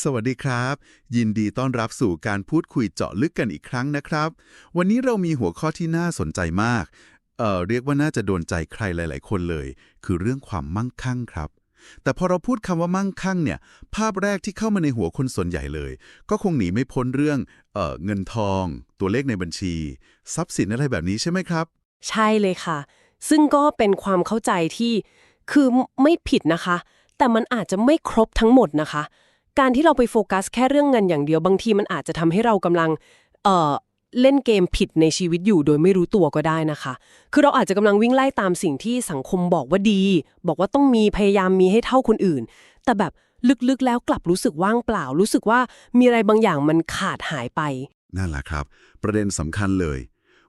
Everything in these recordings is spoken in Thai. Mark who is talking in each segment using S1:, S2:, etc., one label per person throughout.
S1: สวัสดีครับ ยินดีต้อนรับสู่การพูดคุยเจาะลึกกันอีกครั้งนะครับ วันนี้เรามีหัวข้อที่น่าสนใจมาก เอ่อเรียกว่าน่าจะโดนใจใครหลาย ๆ คนเลย คือเรื่องความมั่งคั่งครับ แต่พอเราพูดคำว่ามั่งคั่งเนี่ย ภาพแรกที่เข้ามาในหัวคนส่วนใหญ่เลย ก็คงหนีไม่พ้นเรื่องเอ่อเงินทอง ตัวเลขในบัญชี ทรัพย์สินอะไรแบบนี้ใช่ไหมครับ
S2: ใช่เลยค่ะ ซึ่งก็เป็นความเข้าใจที่คือไม่ผิดนะคะ แต่มันอาจจะไม่ครบทั้งหมดนะคะ การที่เราไปโฟกัสแค่เรื่องเงินอย่างเดียวบางทีมันอาจจะทำให้เรากำลังเอ่อเล่นเกมผิดในชีวิตอยู่โดยไม่รู้ตัวก็ได้นะคะ คือเราอาจจะกำลังวิ่งไล่ตามสิ่งที่สังคมบอกว่าดี บอกว่าต้องมีพยายามมีให้เท่าคนอื่น แต่แบบลึกๆแล้วกลับรู้สึกว่างเปล่า รู้สึกว่ามีอะไรบางอย่างมันขาดหายไป
S1: นั่นแหละครับ ประเด็นสำคัญเลย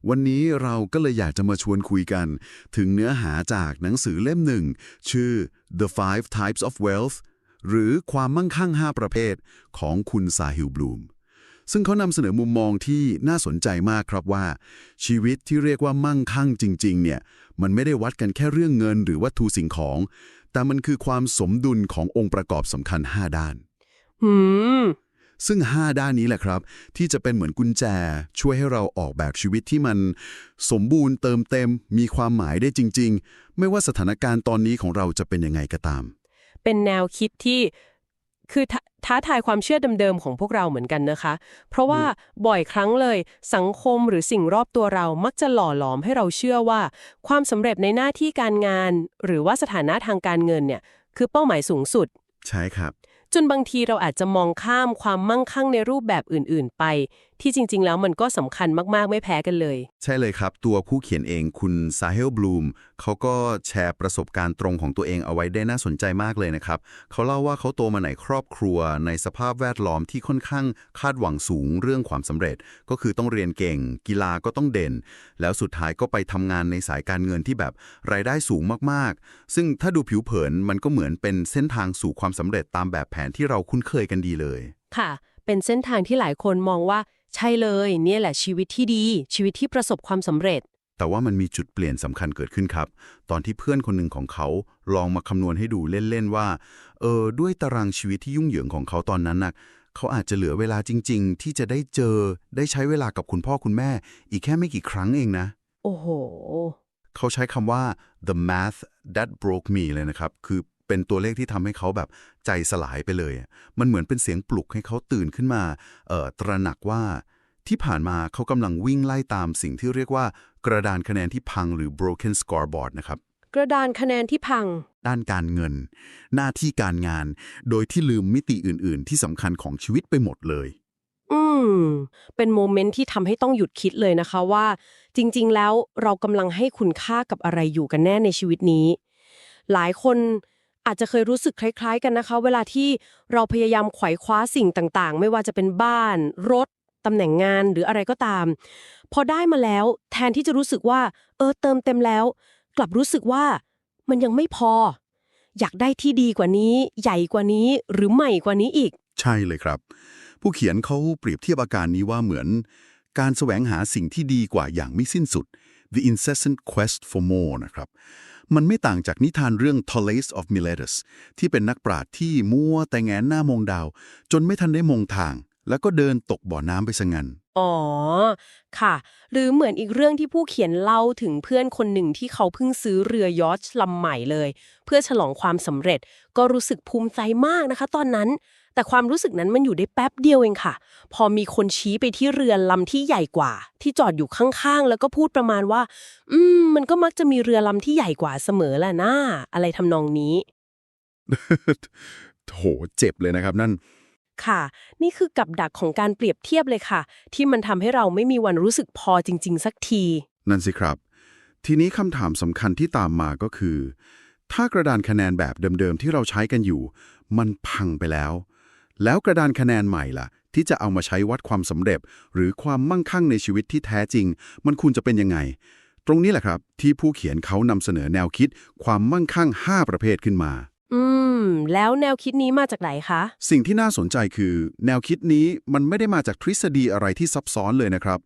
S1: วันนี้เราก็เลยอยากจะมาชวนคุยกัน ถึงเนื้อหาจากหนังสือเล่มหนึ่ง ชื่อ The Five Types of Wealth หรือความมั่งคั่ง 5 ประเภทของคุณซาฮิลบลูม ซึ่งเขานำเสนอมุมมองที่น่าสนใจมากครับว่า ชีวิตที่เรียกว่ามั่งคั่งจริง ๆ เนี่ย มันไม่ได้วัดกันแค่เรื่องเงินหรือวัตถุสิ่งของ แต่มันคือความสมดุลขององค์ประกอบสำคัญ 5 ด้าน
S2: หืม
S1: ซึ่ง 5 ด้านนี้แหละครับ ที่จะเป็นเหมือนกุญแจ ช่วยให้เราออกแบบชีวิตที่มันสมบูรณ์เติมเต็ม มีความหมายได้จริง ๆ ไม่ว่าสถานการณ์ตอนนี้ของเราจะเป็นยังไงก็ตาม
S2: เป็นแนวคิดที่คือทาท้าทายความเชื่อเดิมๆของพวกเราเหมือนกันนะคะ เพราะว่าบ่อยครั้งเลย สังคมหรือสิ่งรอบตัวเรามักจะหล่อหลอมให้เราเชื่อว่า ความสำเร็จในหน้าที่การงาน หรือว่าสถานะทางการเงินเนี่ย คือเป้าหมายสูงสุด
S1: ใช่ครับ
S2: จนบางทีเราอาจจะมองข้ามความมั่งคั่งในรูปแบบอื่นๆ ไป ที่จริง ๆ แล้วมันก็สำคัญมากๆ ไม่แพ้กันเลย
S1: ใช่เลยครับ ตัวผู้เขียนเองคุณซาเฮลบลูมเขาก็แชร์ประสบการณ์ตรงของตัวเองเอาไว้ได้น่าสนใจมากเลยนะครับ เขาเล่าว่าเขาโตมาในครอบครัว ในสภาพแวดล้อมที่ค่อนข้างคาดหวังสูงเรื่องความสำเร็จ ก็คือต้องเรียนเก่ง กีฬาก็ต้องเด่น แล้วสุดท้ายก็ไปทำงานในสายการเงินที่แบบรายได้สูงมากๆ ซึ่งถ้าดูผิวเผินมันก็เหมือนเป็นเส้นทางสู่ความสำเร็จตามแบบแผนที่เราคุ้นเคยกันดีเลย
S2: ค่ะ เป็นเส้นทางที่หลายคนมองว่า ใช่เลย เนี่ยแหละชีวิตที่ดี ชีวิตที่ประสบความสำเร็จ
S1: แต่ว่ามันมีจุดเปลี่ยนสำคัญเกิดขึ้นครับ ตอนที่เพื่อนคนหนึ่งของเขาลองมาคำนวณให้ดูเล่น ๆ ว่า เออ ด้วยตารางชีวิตที่ยุ่งเหยิงของเขาตอนนั้นน่ะเขาอาจจะเหลือเวลาจริง ๆ ที่จะได้เจอ ได้ใช้เวลากับคุณพ่อคุณแม่ อีกแค่ไม่กี่ครั้งเองนะ
S2: โอ้โห
S1: เขาใช้คำว่า the math that broke me เลยนะครับ คือ เป็นตัวเลขที่ทำให้เขาแบบใจสลายไปเลยอะมันเหมือนเป็นเสียงปลุกให้เขาตื่นขึ้นมาเอ่อตระหนักว่าที่ผ่านมาเขากำลังวิ่งไล่ตามสิ่งที่เรียกว่ากระดานคะแนนที่พังหรือ broken scoreboard นะครับ
S2: กระดานคะแนนที่พัง
S1: ด้านการเงิน หน้าที่การงาน โดยที่ลืมมิติอื่น ๆ ที่สำคัญของชีวิตไปหมดเลย
S2: อืม เป็นโมเมนต์ที่ทำให้ต้องหยุดคิดเลยนะคะว่า จริง ๆ แล้วเรากำลังให้คุณค่ากับอะไรอยู่กันแน่ในชีวิตนี้ หลายคน อาจจะเคยรู้สึกคล้าย ๆ กันนะคะ เวลาที่เราพยายามไขว่คว้าสิ่งต่างๆ ไม่ว่าจะเป็นบ้าน รถตำแหน่งงานหรืออะไรก็ตาม พอได้มาแล้ว แทนที่จะรู้สึกว่า เออเติมเต็มแล้ว กลับรู้สึกว่ามันยังไม่พอ อยากได้ที่ดีกว่านี้ ใหญ่กว่านี้หรือใหม่กว่านี้อีก
S1: ใช่เลยครับ ผู้เขียนเขาเปรียบเทียบอาการนี้ว่าเหมือน การแสวงหาสิ่งที่ดีกว่าอย่างไม่สิ้นสุด the incessant quest for more นะครับ มันไม่ต่างจากนิทานเรื่อง Thales of Miletus ที่เป็นนักปราชญ์ที่มัวแต่แงนหน้ามองดาว จนไม่ทันได้มองทาง แล้วก็เดินตกบ่อน้ำไปซะงั้น
S2: อ๋อ ค่ะ หรือเหมือนอีกเรื่องที่ผู้เขียนเล่าถึงเพื่อนคนหนึ่งที่เขาเพิ่งซื้อเรือยอชต์ลำใหม่เลย เพื่อฉลองความสำเร็จก็รู้สึกภูมิใจมากนะคะ ตอนนั้น แต่ความรู้สึกนั้นมันอยู่ได้แป๊บเดียวเองค่ะ พอมีคนชี้ไปที่เรือลำที่ใหญ่กว่า ที่จอดอยู่ข้างๆ แล้วก็พูดประมาณว่า อืม มันก็มักจะมีเรือลำที่ใหญ่กว่าเสมอแหละนะ อะไรทำนองนี้
S1: โหเจ็บเลยนะครับนั่น
S2: ค่ะ นี่คือกับดักของการเปรียบเทียบเลยค่ะ ที่มันทำให้เราไม่มีวันรู้สึกพอจริง ๆ สักที
S1: นั่นสิครับ ทีนี้คำถามสำคัญที่ตามมาก็คือ ถ้ากระดานคะแนนแบบเดิมๆที่เราใช้กันอยู่ มันพังไปแล้ว แล้วกระดานคะแนนใหม่ล่ะ ที่จะเอามาใช้วัดความสำเร็จ หรือความมั่งคั่งในชีวิตที่แท้จริง มันควรจะเป็นยังไง ตรงนี้แหละครับ ที่ผู้เขียนเขานำเสนอแนวคิด ความมั่งคั่ง 5 ประเภทขึ้นมา
S2: อืม แล้วแนวคิดนี้มาจากไหนคะ
S1: สิ่งที่น่าสนใจคือ แนวคิดนี้มันไม่ได้มาจากทฤษฎีอะไรที่ซับซ้อนเลยนะครับ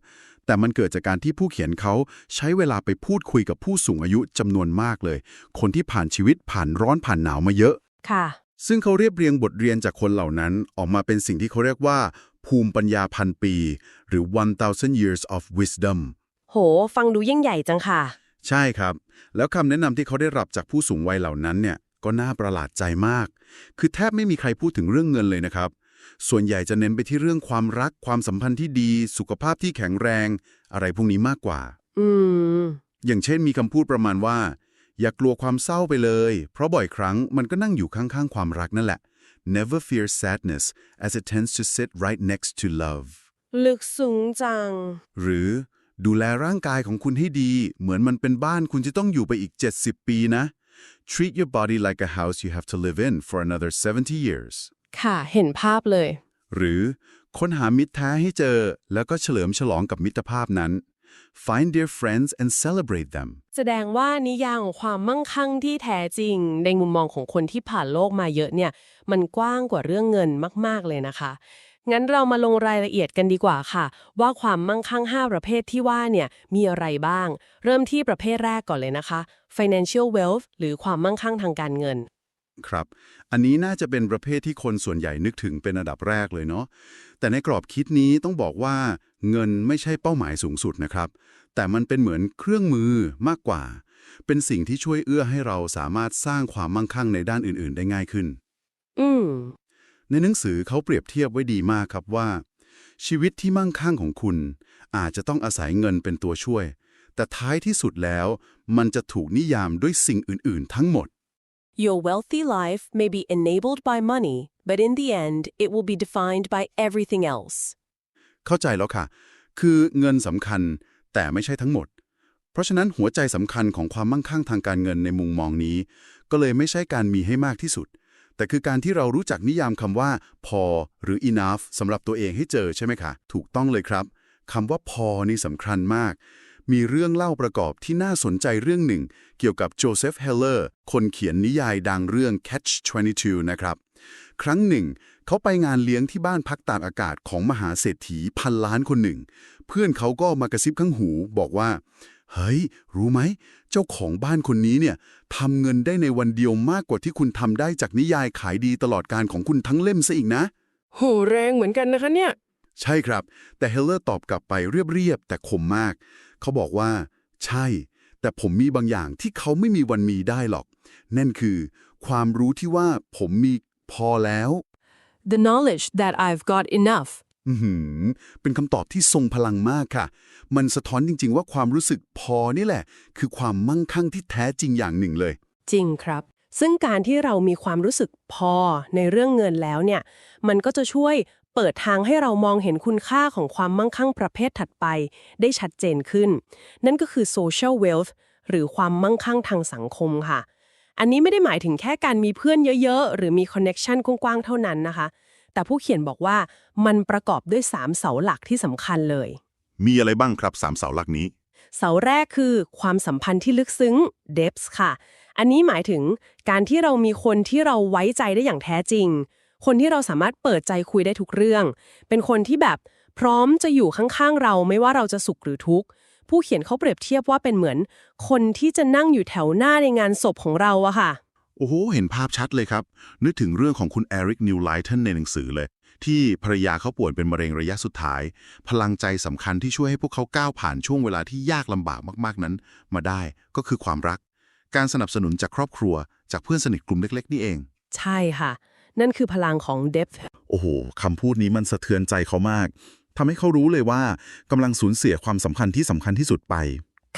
S1: แต่มันเกิดจากการที่ผู้เขียนเขาใช้เวลาไปพูดคุยกับผู้สูงอายุจำนวนมากเลย คนที่ผ่านชีวิตผ่านร้อนผ่านหนาวมาเยอะ
S2: ค่ะ
S1: ซึ่งเขาเรียบเรียงบทเรียนจากคนเหล่านั้นออกมาเป็นสิ่งที่เขาเรียกว่า ภูมิปัญญาพันปี หรือ 1000 years of wisdom
S2: โห ฟังดูยิ่งใหญ่จังค่ะ
S1: ใช่ครับ แล้วคำแนะนำที่เขาได้รับจากผู้สูงวัยเหล่านั้นเนี่ยก็น่าประหลาดใจมาก คือแทบไม่มีใครพูดถึงเรื่องเงินเลยนะครับ ส่วนใหญ่จะเน้นไปที่เรื่องความรักความสัมพันธ์ที่ดี สุขภาพที่แข็งแรง อะไรพวกนี้มากกว่า
S2: อืม
S1: อย่างเช่นมีคำพูดประมาณว่า อย่ากลัวความเศร้าไปเลย เพราะบ่อยครั้งมันก็นั่งอยู่ข้างๆความรักนั่นแหละ never fear sadness as it tends to sit right next to love
S2: ลึกซึ้งจัง
S1: หรือดูแลร่างกายของคุณให้ดี เหมือนมันเป็นบ้านคุณจะต้องอยู่ไปอีก 70 ปีนะ treat your body like a house you have to live in for another 70 years
S2: ค่ะ เห็นภาพเลย
S1: หรือค้นหามิตรแท้ให้เจอ แล้วก็เฉลิมฉลองกับมิตรภาพนั้น find dear friends and celebrate them
S2: แสดงว่านิยามของความมั่งคั่งที่แท้จริง ในมุมมองของคนที่ผ่านโลกมาเยอะเนี่ย มันกว้างกว่าเรื่องเงินมากๆเลยนะคะ งั้นเรามาลงรายละเอียดกันดีกว่าค่ะ ว่าความมั่งคั่ง 5 ประเภทที่ว่าเนี่ยมีอะไรบ้าง เริ่มที่ประเภทแรกก่อนเลยนะคะ financial wealth หรือความมั่งคั่งทางการเงิน
S1: ครับ อันนี้น่าจะเป็นประเภทที่คนส่วนใหญ่นึกถึงเป็นอันดับแรกเลยเนาะ แต่ในกรอบคิดนี้ต้องบอกว่าเงินไม่ใช่เป้าหมายสูงสุดนะครับ แต่มันเป็นเหมือนเครื่องมือมากกว่า เป็นสิ่งที่ช่วยเอื้อให้เราสามารถสร้างความมั่งคั่งในด้านอื่น ๆ ได้ง่ายขึ้น
S2: อืม
S1: ในหนังสือเขาเปรียบเทียบไว้ดีมากครับว่า ชีวิตที่มั่งคั่งของคุณ อาจจะต้องอาศัยเงินเป็นตัวช่วย แต่ท้ายที่สุดแล้ว มันจะถูกนิยามด้วยสิ่งอื่น ๆ ทั้งหมด
S2: Your wealthy life may be enabled by money but in the end it will be defined by everything else
S1: เข้าใจแล้วค่ะ คือเงินสำคัญแต่ไม่ใช่ทั้งหมด เพราะฉะนั้นหัวใจสำคัญของความมั่งคั่งทางการเงินในมุมมองนี้ ก็เลยไม่ใช่การมีให้มากที่สุด แต่คือการที่เรารู้จักนิยามคำว่าพอหรือ enough สำหรับตัวเองให้เจอใช่ไหมคะ ถูกต้องเลยครับคำว่าพอนี่สำคัญมาก มีเรื่องเล่าประกอบที่น่าสนใจเรื่องหนึ่ง เกี่ยวกับโจเซฟเฮเลอร์คนเขียนนิยายดังเรื่อง Catch 22 นะครับ ครั้งหนึ่ง เขาไปงานเลี้ยงที่บ้านพักตากอากาศของมหาเศรษฐีพันล้านคนหนึ่ง เพื่อนเขาก็มากระซิบข้างหูบอกว่า เฮ้ย รู้ไหม เจ้าของบ้านคนนี้เนี่ยทำเงินได้ในวันเดียวมากกว่าที่คุณทำได้จากนิยายขายดีตลอดการของคุณทั้งเล่มซะอีกนะ
S2: โหแรงเหมือนกันนะคะเนี่ย
S1: ใช่ครับ แต่เฮลเลอร์ตอบกลับไปเรียบๆแต่คมมาก เขาบอกว่า ใช่ แต่ผมมีบางอย่างที่เขาไม่มีวันมีได้หรอก นั่นคือ ความรู้ที่ว่าผมมีพอแล้ว
S2: The knowledge that I've got enough
S1: อือหือเป็นคำตอบที่ทรงพลังมากค่ะ มันสะท้อนจริง ๆ ว่าความรู้สึกพอนี่แหละ คือความมั่งคั่งที่แท้จริงอย่างหนึ่งเลย
S2: จริงครับ ซึ่งการที่เรามีความรู้สึกพอในเรื่องเงินแล้วเนี่ย มันก็จะช่วยเปิดทางให้เรามองเห็นคุณค่าของความมั่งคั่งประเภทถัดไป ได้ชัดเจนขึ้น นั่นก็คือ social wealth หรือความมั่งคั่งทางสังคมค่ะ อันนี้ไม่ได้หมายถึงแค่การมีเพื่อนเยอะๆ หรือมีคอนเน็ชันกว้างๆ เท่านั้นนะคะ แต่ผู้เขียนบอกว่ามันประกอบด้วย 3 เสาหลักที่สำคัญเลย
S1: มีอะไรบ้างครับสามเสาหลักนี้
S2: เสาแรกคือความสัมพันธ์ที่ลึกซึ้ง depth ค่ะ อันนี้หมายถึงการที่เรามีคนที่เราไว้ใจได้อย่างแท้จริง คนที่เราสามารถเปิดใจคุยได้ทุกเรื่อง เป็นคนที่แบบพร้อมจะอยู่ข้างๆเราไม่ว่าเราจะสุขหรือทุกข์ผู้เขียนเขาเปรียบเทียบว่าเป็นเหมือน คนที่จะนั่งอยู่แถวหน้าในงานศพของเราอะค่ะ
S1: โอ้โห เห็นภาพชัดเลยครับ นึกถึงเรื่องของคุณเอริกนิวไลทันในหนังสือเลย ที่ภรรยาเขาป่วยเป็นมะเร็งระยะสุดท้าย พลังใจสำคัญที่ช่วยให้พวกเขาก้าวผ่านช่วงเวลาที่ยากลำบากมากๆนั้น มาได้ก็คือความรัก การสนับสนุนจากครอบครัว จากเพื่อนสนิทกลุ่มเล็ก ๆ นี่เอง
S2: ใช่ค่ะ นั่นคือพลังของ depth
S3: โอ้โหคำพูดนี้มันสะเทือนใจเขามากทำให้เขารู้เลยว่ากำลังสูญเสียความสำคัญที่สำคัญที่สุดไป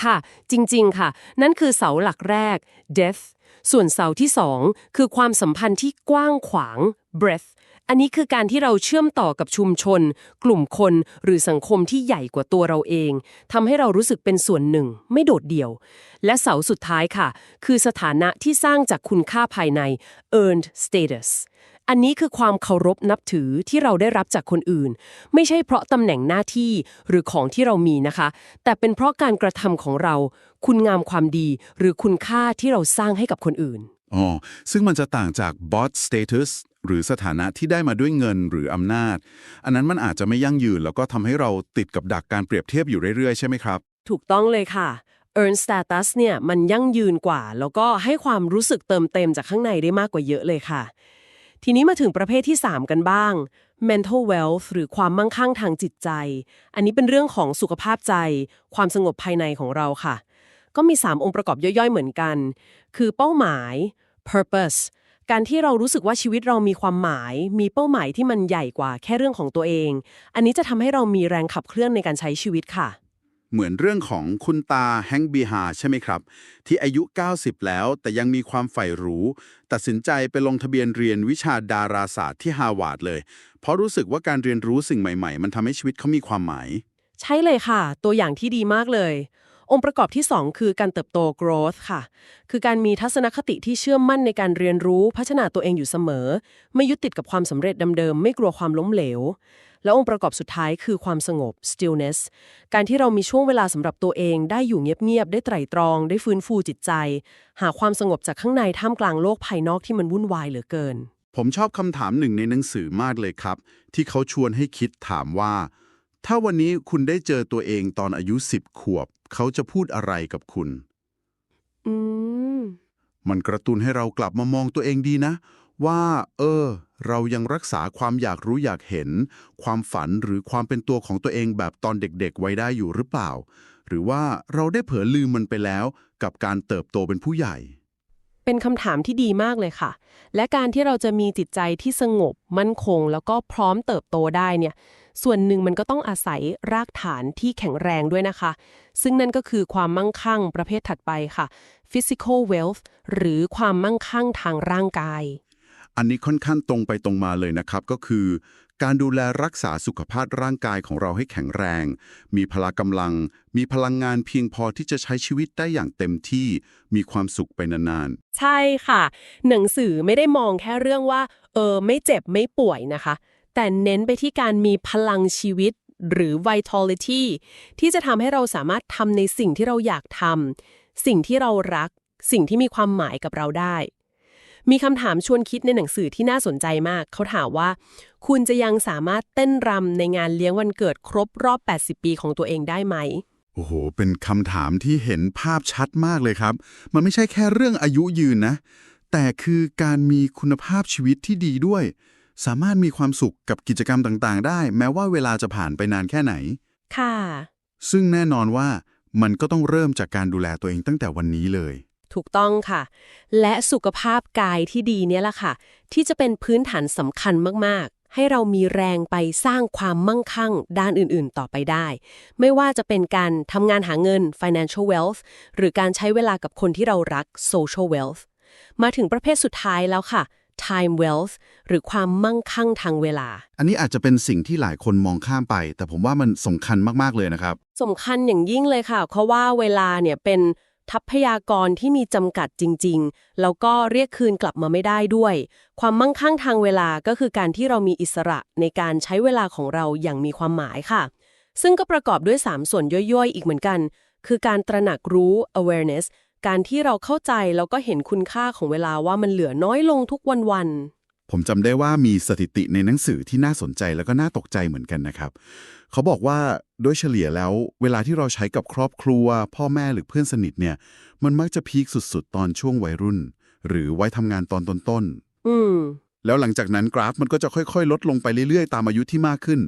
S2: ค่ะ จริง ๆ ค่ะ นั่นคือเสาหลักแรก death ส่วนเสาที่สองคือความสัมพันธ์ที่กว้างขวาง breadth อันนี้คือการที่เราเชื่อมต่อกับชุมชน กลุ่มคนหรือสังคมที่ใหญ่กว่าตัวเราเองทำให้เรารู้สึกเป็นส่วนหนึ่ง ไม่โดดเดี่ยว และเสาสุดท้ายค่ะ คือสถานะที่สร้างจากคุณค่าภายใน earned status อันนี้คือความเคารพนับถือที่เราได้รับจากคนอื่น ไม่ใช่เพราะตำแหน่งหน้าที่หรือของที่เรามีนะคะ แต่เป็นเพราะการกระทำของเรา คุณงามความดี หรือคุณค่าที่เราสร้างให้กับคนอื่น
S1: อ๋อซึ่งมันจะต่างจาก bot status หรือสถานะที่ได้มาด้วยเงินหรืออำนาจ อันนั้นมันอาจจะไม่ยั่งยืน แล้วก็ทำให้เราติดกับดักการเปรียบเทียบอยู่เรื่อยๆ ใช่ไหมครับ
S2: ถูกต้องเลยค่ะ earn status เนี่ยมันยั่งยืนกว่า แล้วก็ให้ความรู้สึกเติมเต็มจากข้างในได้มากกว่าเยอะเลยค่ะ ทีนี้มาถึงประเภทที่ 3 กันบ้าง mental wealth หรือความมั่งคั่งทางจิตใจ อันนี้เป็นเรื่องของสุขภาพใจ ความสงบภายในของเราค่ะ ก็มี 3 องค์ประกอบย่อยๆ เหมือนกัน คือเป้าหมาย purpose การที่เรารู้สึกว่าชีวิตเรามีความหมาย มีเป้าหมายที่มันใหญ่กว่าแค่เรื่องของตัวเอง อันนี้จะทำให้เรามีแรงขับเคลื่อนในการใช้ชีวิตค่ะ
S1: เหมือนเรื่องของคุณตาแฮงค์บีฮาใช่ไหมครับ ที่อายุ 90 แล้วแต่ยังมีความใฝ่รู้ ตัดสินใจไปลงทะเบียนเรียนวิชาดาราศาสตร์ที่ฮาวาดเลย เพราะรู้สึกว่าการเรียนรู้สิ่งใหม่ ๆ มันทำให้ชีวิตเขามีความหมาย
S2: ใช่เลยค่ะ ตัวอย่างที่ดีมากเลย องค์ประกอบที่ 2 คือการเติบโต growth ค่ะ คือการมีทัศนคติที่เชื่อมั่นในการเรียนรู้พัฒนาตัวเองอยู่เสมอ ไม่ยึดติดกับความสำเร็จเดิมๆไม่กลัวความล้มเหลว แล้วองค์ประกอบสุดท้ายคือความสงบ stillness การที่เรามีช่วงเวลาสำหรับตัวเอง ได้อยู่เงียบๆได้ไตร่ตรอง ได้ฟื้นฟูจิตใจ หาความสงบจากข้างในท่ามกลางโลกภายนอกที่มันวุ่นวายเหลือเกิน
S1: ผมชอบคำถามหนึ่งในหนังสือมากเลยครับ ที่เขาชวนให้คิดถามว่า ถ้าวันนี้คุณได้เจอตัวเองตอนอายุ 10 ขวบ เขาจะพูดอะไรกับคุณ
S2: อืม
S1: มันกระตุ้นให้เรากลับมามองตัวเองดีนะ ว่า เออ เรายังรักษาความอยากรู้อยากเห็น ความฝันหรือความเป็นตัวของตัวเองแบบตอนเด็กๆ ไว้ได้อยู่หรือเปล่า หรือว่าเราได้เผลอลืมมันไปแล้ว กับการเติบโตเป็นผู้ใหญ่
S2: เป็นคำถามที่ดีมากเลยค่ะ และการที่เราจะมีจิตใจที่สงบ มั่นคง แล้วก็พร้อมเติบโตได้เนี่ย ส่วนหนึ่งมันก็ต้องอาศัยรากฐานที่แข็งแรงด้วยนะคะ ซึ่งนั่นก็คือความมั่งคั่งประเภทถัดไปค่ะ physical wealth หรือความมั่งคั่งทางร่างกาย
S1: อันนี้ค่อนข้างตรงไปตรงมาเลยนะครับ ก็คือ การดูแลรักษาสุขภาพร่างกายของเราให้แข็งแรง มีพละกำลัง มีพลังงานเพียงพอที่จะใช้ชีวิตได้อย่างเต็มที่ มีความสุขไปนาน
S2: ใช่ค่ะ หนังสือไม่ได้มองแค่เรื่องว่า เออไม่เจ็บไม่ป่วยนะคะ แต่เน้นไปที่การมีพลังชีวิตหรือ vitality ที่จะทำให้เราสามารถทำในสิ่งที่เราอยากทำสิ่งที่เรารัก สิ่งที่มีความหมายกับเราได้ มีคำถามชวนคิดในหนังสือที่น่าสนใจมาก เขาถามว่า คุณจะยังสามารถเต้นรำในงานเลี้ยงวันเกิดครบรอบ 80 ปีของตัวเองได้ไหม
S1: โอ้โห เป็นคำถามที่เห็นภาพชัดมากเลยครับ มันไม่ใช่แค่เรื่องอายุยืนนะ แต่คือการมีคุณภาพชีวิตที่ดีด้วย สามารถมีความสุขกับกิจกรรมต่างๆ ได้ แม้ว่าเวลาจะผ่านไปนานแค่ไหน
S2: ค่ะ
S1: ซึ่งแน่นอนว่ามันก็ต้องเริ่มจากการดูแลตัวเองตั้งแต่วันนี้เลย
S2: ถูกต้องค่ะ และสุขภาพกายที่ดีเนี่ยแหละค่ะ ที่จะเป็นพื้นฐานสำคัญมากๆ ให้เรามีแรงไปสร้างความมั่งคั่งด้านอื่นๆ ต่อไปได้ ไม่ว่าจะเป็นการทำงานหาเงิน financial wealth หรือการใช้เวลากับคนที่เรารัก social wealth มาถึงประเภทสุดท้ายแล้วค่ะ time wealth หรือความมั่งคั่งทางเวลา
S1: อันนี้อาจจะเป็นสิ่งที่หลายคนมองข้ามไป แต่ผมว่ามันสำคัญมากๆเลยนะครับ
S2: สำคัญอย่างยิ่งเลยค่ะ เพราะว่าเวลาเนี่ยเป็นทรัพยากรที่มีจำกัดจริง ๆ แล้วก็เรียกคืนกลับมาไม่ได้ด้วย ความมั่งคั่งทางเวลาก็คือการที่เรามีอิสระในการใช้เวลาของเราอย่างมีความหมายค่ะ ซึ่งก็ประกอบด้วย 3 ส่วนย่อยๆ อีกเหมือนกัน คือการตระหนักรู้ awareness การที่เราเข้าใจแล้วก็เห็นคุณค่าของเวลาว่ามันเหลือน้อยลงทุกวันๆ
S1: ผมจำได้ว่ามีสถิติในหนังสือที่น่าสนใจแล้วก็น่าตกใจเหมือนกันนะครับ เขาบอกว่าโดยเฉลี่ยแล้วเวลาที่เราใช้กับครอบครัว พ่อแม่หรือเพื่อนสนิทเนี่ย มันมักจะพีคสุดๆ ตอนช่วงวัยรุ่น หรือวัยทำงานตอนต้น
S2: อืม
S1: ๆแล้วหลังจากนั้นกราฟมันก็จะค่อยๆ ลดลงไปเรื่อยๆ ตามอายุที่มากขึ้น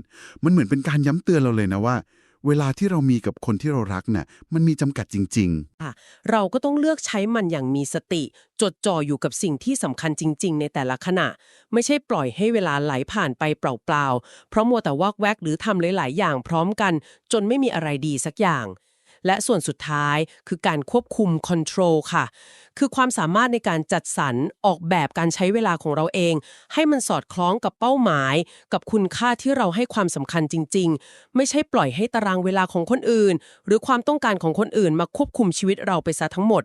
S1: มันเหมือนเป็นการย้ำเตือนเราเลยนะว่า เวลาที่เรามีกับคนที่เรารักเนี่ยมันมีจำกัดจริงๆ
S2: เราก็ต้องเลือกใช้มันอย่างมีสติ จดจ่ออยู่กับสิ่งที่สำคัญจริง ๆ ในแต่ละขณะ ไม่ใช่ปล่อยให้เวลาไหลผ่านไปเปล่าๆ เพราะมัวแต่วอกแวกหรือทำหลายๆ อย่างพร้อมกัน จนไม่มีอะไรดีสักอย่าง และส่วนสุดท้ายคือการควบคุม control ค่ะ คือความสามารถในการจัดสรรออกแบบการใช้เวลาของเราเอง ให้มันสอดคล้องกับเป้าหมาย กับคุณค่าที่เราให้ความสำคัญจริง ๆ ไม่ใช่ปล่อยให้ตารางเวลาของคนอื่น หรือความต้องการของคนอื่นมาควบคุมชีวิตเราไปซะทั้งหมด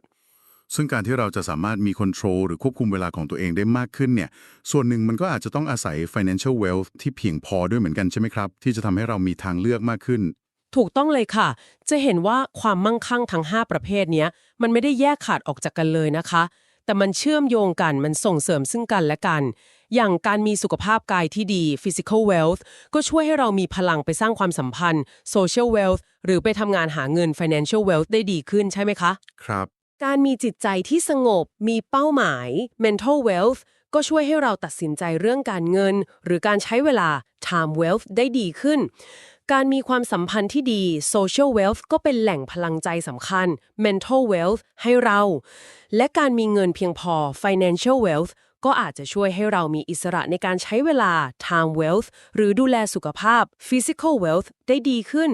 S1: ซึ่งการที่เราจะสามารถมีคอนโทรลหรือควบคุมเวลาของตัวเองได้มากขึ้นเนี่ย ส่วนหนึ่งมันก็อาจจะต้องอาศัย financial wealth ที่เพียงพอด้วยเหมือนกันใช่ไหมครับ ที่จะทำให้เรามีทางเลือกมากขึ้น
S2: ถูกต้องเลยค่ะ จะเห็นว่าความมั่งคั่งทั้ง 5 ประเภทเนี้ยมันไม่ได้แยกขาดออกจากกันเลยนะคะ แต่มันเชื่อมโยงกันมันส่งเสริมซึ่งกันและกัน อย่างการมีสุขภาพกายที่ดี physical wealth ก็ช่วยให้เรามีพลังไปสร้างความสัมพันธ์ social wealth หรือไปทำงานหาเงิน financial wealth ได้ดีขึ้นใช่ไหมคะ
S1: ครับ
S2: การมีจิตใจที่สงบ มีเป้าหมาย mental wealth ก็ก็ช่วยให้เราตัดสินใจเรื่องการเงิน หรือการใช้เวลา time wealth ได้ดีขึ้น การมีความสัมพันธ์ที่ดี social wealth ก็เป็นแหล่งพลังใจสำคัญ mental wealth ให้เรา และการมีเงินเพียงพอ financial wealth ก็อาจจะช่วยให้เรามีอิสระในการใช้เวลา time wealth หรือดูแลสุขภาพ physical wealth ได้ดีขึ้น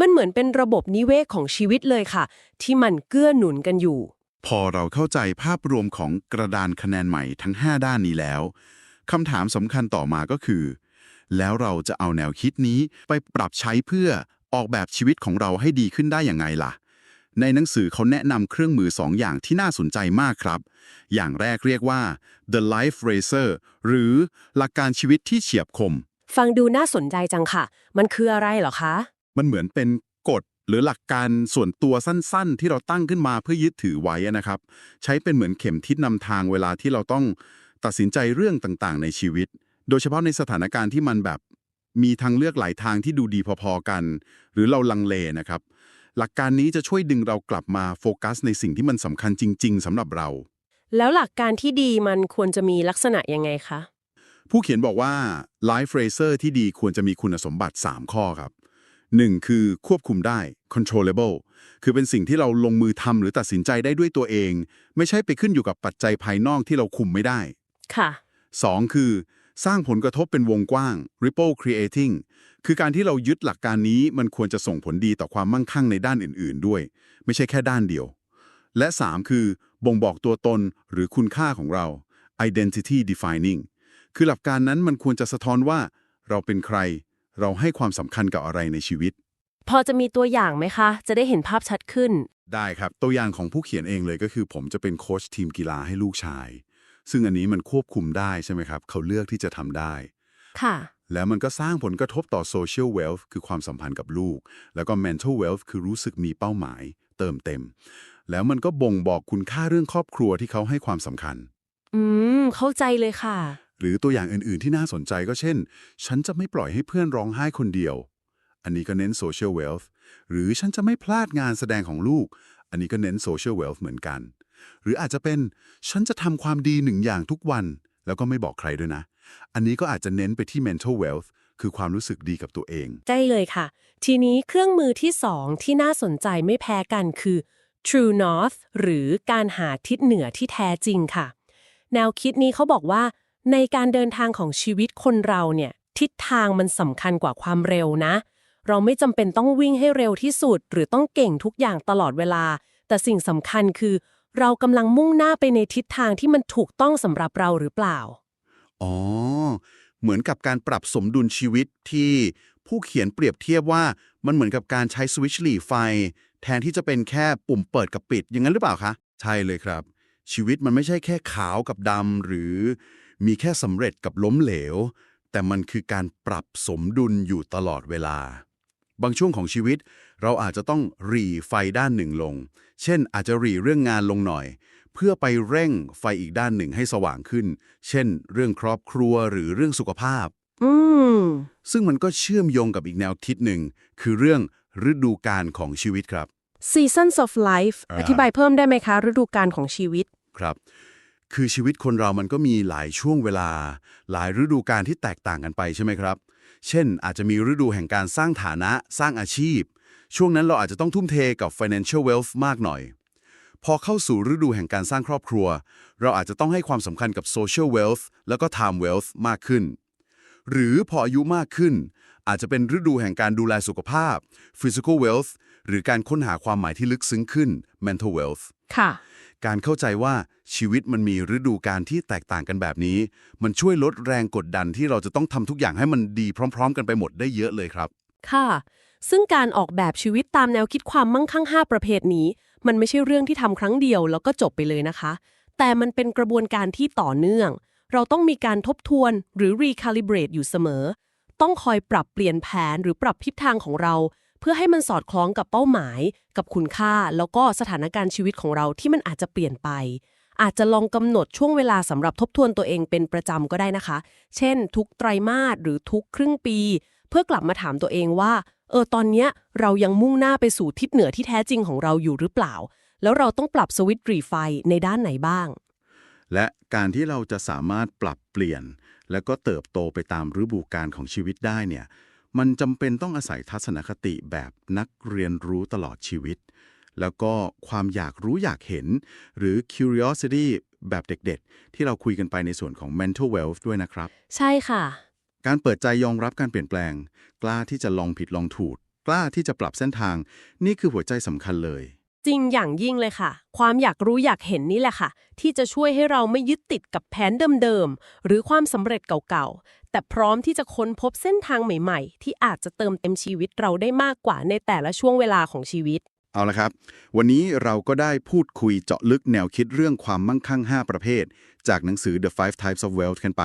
S2: มันเหมือนเป็นระบบนิเวศของชีวิตเลยค่ะ ที่มันเกื้อหนุนกันอยู่
S1: พอเราเข้าใจภาพรวมของกระดานคะแนนใหม่ทั้ง 5 ด้านนี้แล้วคำถามสำคัญต่อมาก็คือ แล้วเราจะเอาแนวคิดนี้ไปปรับใช้เพื่อออกแบบชีวิตของเราให้ดีขึ้นได้อย่างไงล่ะ ในหนังสือเขาแนะนำเครื่องมือสองอย่างที่น่าสนใจมากครับ อย่างแรกเรียกว่า the life racer หรือหลักการชีวิตที่เฉียบคม
S2: ฟังดูน่าสนใจจังค่ะ มันคืออะไรเหรอคะ
S1: มันเหมือนเป็นกฎหรือหลักการส่วนตัวสั้นๆ ที่เราตั้งขึ้นมาเพื่อยึดถือไว้นะครับ ใช้เป็นเหมือนเข็มทิศนำทางเวลาที่เราต้องตัดสินใจเรื่องต่างๆ ในชีวิต โดยเฉพาะในสถานการณ์ที่มันแบบมีทางเลือกหลายทางที่ดูดีพอๆกัน หรือเราลังเลนะครับ หลักการนี้จะช่วยดึงเรากลับมาโฟกัส ในสิ่งที่มันสำคัญจริง ๆสำหรับเรา
S2: แล้วหลักการที่ดีมันควรจะมีลักษณะยังไงคะ
S1: ผู้เขียนบอกว่า Life Racer ที่ดีควรจะมีคุณสมบัติ 3 ข้อครับ 1. คือควบคุมได้ controllable คือเป็นสิ่งที่เราลงมือทำหรือตัดสินใจได้ด้วยตัวเอง ไม่ใช่ไปขึ้นอยู่กับปัจจัยภายนอกที่เราคุมไม่ได้
S2: ค่ะ
S1: 2. คือ สร้างผลกระทบเป็นวงกว้าง ripple creating คือการที่เรายึดหลักการนี้มันควรจะส่งผลดีต่อความมั่งคั่งในด้านอื่น ๆ ด้วย ไม่ใช่แค่ด้านเดียว และ 3 คือ บ่งบอกตัวตนหรือคุณค่าของเรา identity defining คือหลักการนั้นมันควรจะสะท้อนว่า เราเป็นใคร เราให้ความสำคัญกับอะไรในชีวิต
S2: พอจะมีตัวอย่างไหมคะ จะได้เห็นภาพชัดขึ้น
S1: ได้ครับ ตัวอย่างของผู้เขียนเองเลยก็คือ ผมจะเป็นโค้ชทีมกีฬาให้ลูกชาย ซึ่งอันนี้มันควบคุมได้ใช่ไหมครับเขาเลือกที่จะทำได้
S2: ค่ะ
S1: แล้วมันก็สร้างผลกระทบต่อ social wealth คือความสัมพันธ์กับลูก แล้วก็ mental wealth คือรู้สึกมีเป้าหมาย เติมเต็ม แล้วมันก็บ่งบอกคุณค่าเรื่องครอบครัวที่เขาให้ความสำคัญ
S2: อืม เข้าใจเลยค่ะ
S1: หรือตัวอย่างอื่น ๆ ที่น่าสนใจก็เช่น ฉันจะไม่ปล่อยให้เพื่อนร้องไห้คนเดียว อันนี้ก็เน้น social wealth หรือฉันจะไม่พลาดงานแสดงของลูก อันนี้ก็เน้น social wealth เหมือนกัน หรืออาจจะเป็นฉันจะทำความดีหนึ่งอย่างทุกวัน แล้วก็ไม่บอกใครด้วยนะ อันนี้ก็อาจจะเน้นไปที่ mental wealth คือความรู้สึกดีกับตัวเอง
S2: ใช่เลยค่ะ ทีนี้เครื่องมือที่สองที่น่าสนใจไม่แพ้กันคือ True North หรือการหาทิศเหนือที่แท้จริงค่ะ แนวคิดนี้เขาบอกว่า ในการเดินทางของชีวิตคนเราเนี่ยทิศทางมันสำคัญกว่าความเร็วนะ เราไม่จำเป็นต้องวิ่งให้เร็วที่สุด หรือต้องเก่งทุกอย่างตลอดเวลา แต่สิ่งสำคัญคือ เรากำลังมุ่งหน้าไปในทิศทางที่มันถูกต้องสำหรับเราหรือเปล่า
S1: อ๋อ เหมือนกับการปรับสมดุลชีวิตที่ผู้เขียนเปรียบเทียบว่ามันเหมือนกับการใช้สวิตช์หลีไฟ แทนที่จะเป็นแค่ปุ่มเปิดกับปิด อย่างนั้นหรือเปล่าคะ ใช่เลยครับ ชีวิตมันไม่ใช่แค่ขาวกับดำหรือ มีแค่สำเร็จกับล้มเหลว แต่มันคือการปรับสมดุลอยู่ตลอดเวลา บางช่วงของชีวิต เราอาจจะต้องหรี่ไฟด้านหนึ่งลง เช่น อาจจะหรี่เรื่องงานลงหน่อย เพื่อไปเร่งไฟอีกด้านหนึ่งให้สว่างขึ้น เช่น เรื่องครอบครัวหรือเรื่องสุขภาพ
S2: อืม
S1: ซึ่งมันก็เชื่อมโยงกับอีกแนวคิดหนึ่ง คือเรื่องฤดูกาลของชีวิตครับ
S2: Seasons of Life
S1: อ่า
S2: อธิบายเพิ่มได้ไหมคะ ฤดูกาลของชีวิต
S1: ครับ คือชีวิตคนเรามันก็มีหลายช่วงเวลา หลายฤดูกาลที่แตกต่างกันไปใช่ไหมครับ เช่น อาจจะมีฤดูแห่งการสร้างฐานะสร้างอาชีพ ช่วงนั้นเราอาจจะต้องทุ่มเทกับ financial wealth มากหน่อย พอเข้าสู่ฤดูแห่งการสร้างครอบครัว เราอาจจะต้องให้ความสำคัญกับ social wealth แล้วก็ time wealth มากขึ้น หรือพออายุมากขึ้น อาจจะเป็นฤดูแห่งการดูแลสุขภาพ physical wealth หรือการค้นหาความหมายที่ลึกซึ้งขึ้น mental wealth
S2: ค่ะ
S1: การเข้าใจว่าชีวิตมันมีฤดูกาลที่แตกต่างกันแบบนี้ มันช่วยลดแรงกดดันที่เราจะต้องทำทุกอย่างให้มันดีพร้อม ๆ กันไปหมดได้เยอะเลยครับ
S2: ค่ะ ซึ่งการออกแบบชีวิตตามแนวคิดความมั่งคั่ง 5 ประเภทนี้ มันไม่ใช่เรื่องที่ทำครั้งเดียวแล้วก็จบไปเลยนะคะ แต่มันเป็นกระบวนการที่ต่อเนื่อง เราต้องมีการทบทวนหรือ recalibrate อยู่เสมอ ต้องคอยปรับเปลี่ยนแผนหรือปรับทิศทางของเรา เพื่อให้มันสอดคล้องกับเป้าหมาย กับคุณค่า แล้วก็สถานการณ์ชีวิตของเราที่มันอาจจะเปลี่ยนไป อาจจะลองกำหนดช่วงเวลาสำหรับทบทวนตัวเองเป็นประจำก็ได้นะคะ เช่น ทุกไตรมาสหรือทุกครึ่งปี เพื่อกลับมาถามตัวเองว่า เออตอนเนี้ยเรายังมุ่งหน้าไปสู่ทิศเหนือที่แท้จริงของเราอยู่หรือเปล่า แล้วเราต้องปรับสวิตช์รีไฟในด้านไหนบ้าง
S1: และการที่เราจะสามารถปรับเปลี่ยน และก็เติบโตไปตามฤดูกาลของชีวิตได้เนี่ย มันจำเป็นต้องอาศัยทัศนคติแบบนักเรียนรู้ตลอดชีวิต แล้วก็ความอยากรู้อยากเห็น หรือ curiosity แบบเด็กๆ ที่เราคุยกันไปในส่วนของ mental wealth ด้วยนะครับ
S2: ใช่ค่ะ
S1: การเปิดใจยอมรับการเปลี่ยนแปลง กล้าที่จะลองผิดลองถูก กล้าที่จะปรับเส้นทาง นี่คือหัวใจสำคัญเลย
S2: จริงอย่างยิ่งเลยค่ะ ความอยากรู้อยากเห็นนี่แหละค่ะ ที่จะช่วยให้เราไม่ยึดติดกับแผนเดิมๆ หรือความสำเร็จเก่าๆ แต่พร้อมที่จะค้นพบเส้นทางใหม่ๆ ที่อาจจะเติมเต็มชีวิตเราได้มากกว่าในแต่ละช่วงเวลาของชีวิต
S1: เอาละครับ วันนี้เราก็ได้พูดคุยเจาะลึกแนวคิดเรื่องความมั่งคั่ง 5 ประเภท จากหนังสือ The Five Types of Wealth กันไป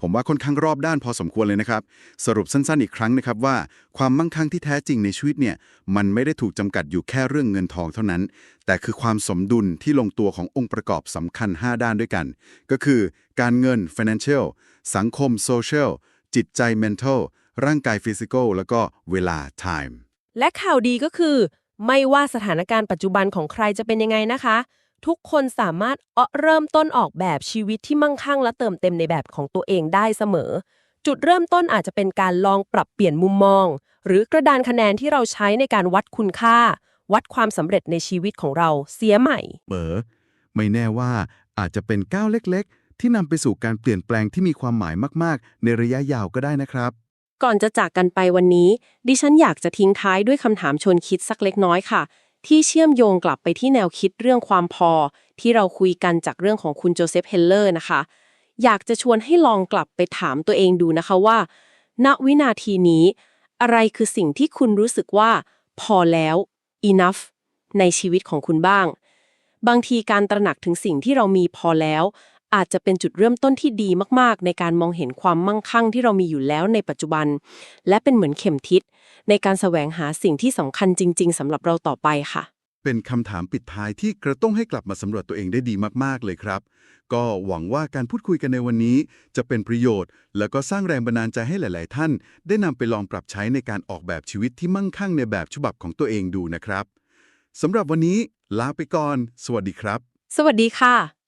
S1: ผมว่าค่อนข้างรอบด้านพอสมควรเลยนะครับ สรุปสั้นๆอีกครั้งนะครับว่า ความมั่งคั่งที่แท้จริงในชีวิตเนี่ยมันไม่ได้ถูกจำกัดอยู่แค่เรื่องเงินทองเท่านั้น แต่คือความสมดุลที่ลงตัวขององค์ประกอบสำคัญ 5 ด้านด้วยกัน ก็คือ การเงิน financial สังคม social จิตใจ mental ร่างกาย physical แล้วก็เวลา time
S2: และข่าวดีก็คือ ไม่ว่าสถานการณ์ปัจจุบันของใครจะเป็นยังไงนะคะ ทุกคนสามารถเอ่อเริ่มต้นออกแบบชีวิตที่มั่งคั่ง และเติมเต็มในแบบของตัวเองได้เสมอ จุดเริ่มต้นอาจจะเป็นการลองปรับเปลี่ยนมุมมอง หรือกระดานคะแนนที่เราใช้ในการวัดคุณค่า วัดความสำเร็จในชีวิตของเราเสียใหม่
S1: เบอไม่แน่ว่าอาจจะเป็นก้าวเล็กๆ ที่นำไปสู่การเปลี่ยนแปลงที่มีความหมายมากๆ ในระยะยาวก็ได้นะครับ
S2: ก่อนจะจากกันไปวันนี้ ดิฉันอยากจะทิ้งท้ายด้วยคำถามชวนคิดสักเล็กน้อยค่ะ ที่เชื่อมโยงกลับไปที่แนวคิดเรื่องความพอ ที่เราคุยกันจากเรื่องของคุณโจเซฟเฮลเลอร์นะคะ อยากจะชวนให้ลองกลับไปถามตัวเองดูนะคะว่า ณวินาทีนี้ อะไรคือสิ่งที่คุณรู้สึกว่า พอแล้ว enough ในชีวิตของคุณบ้าง บางทีการตระหนักถึงสิ่งที่เรามีพอแล้ว อาจจะเป็นจุดเริ่มต้นที่ดีมากๆ ในการมองเห็นความมั่งคั่งที่เรามีอยู่แล้วในปัจจุบัน และเป็นเหมือนเข็มทิศ ในการแสวงหาสิ่งที่สำคัญจริง ๆสำหรับเราต่อไปค่ะ
S1: เป็นคำถามปิดท้ายที่กระตุ้งให้กลับมาสำรวจตัวเองได้ดีมากๆเลยครับ ก็หวังว่าการพูดคุยกันในวันนี้ จะเป็นประโยชน์ แล้วก็สร้างแรงบันดาลใจให้หลาย ๆ ท่าน ได้นำไปลองปรับใช้ในการออกแบบชีวิตที่มั่งคั่งในแบบฉบับของตัวเองดูนะครับสำหรับวันนี้ลาไปก่อน สวัสดีครับ
S2: สวัสดีค่ะ